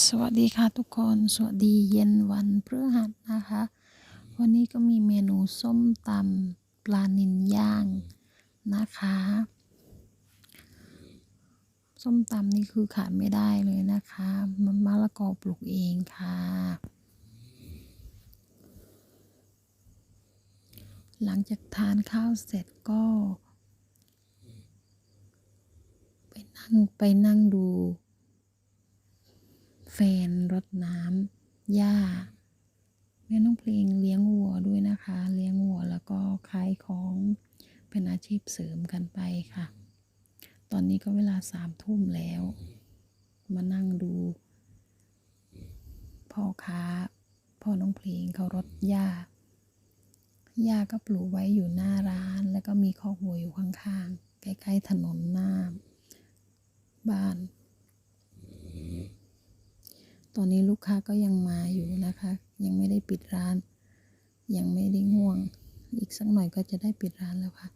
สวัสดีค่ะทุกคน สวัสดีเย็นวันพฤหัสนะคะ วันนี้ก็มีเมนูส้มตำปลานิลย่างนะคะ ส้มตำนี่คือขาดไม่ได้เลยนะคะมันมะละกอปลูกเองค่ะ หลังจากทานข้าวเสร็จก็ ไปนั่งไปนั่งดู แฟนรดน้ำหญ้าแม่น้องเพลงเลี้ยงวัวด้วยนะคะ เลี้ยงวัวแล้วก็ขายของเป็นอาชีพเสริมกันไปค่ะ ตอนนี้ก็เวลาสามทุ่มแล้ว มานั่งดู พ่อค้า พ่อน้องเพลงเขารดหญ้าหญ้าก็ปลูกไว้อยู่หน้าร้าน แล้วก็มีคอกวัวอยู่ข้างๆ ใกล้ๆถนนหน้าบ้าน ตอนนี้ลูกค้าก็ยังมาอยู่นะคะ ยังไม่ได้ปิดร้าน ยังไม่ได้ง่วง อีกสักหน่อยก็จะได้ปิดร้านแล้วค่ะ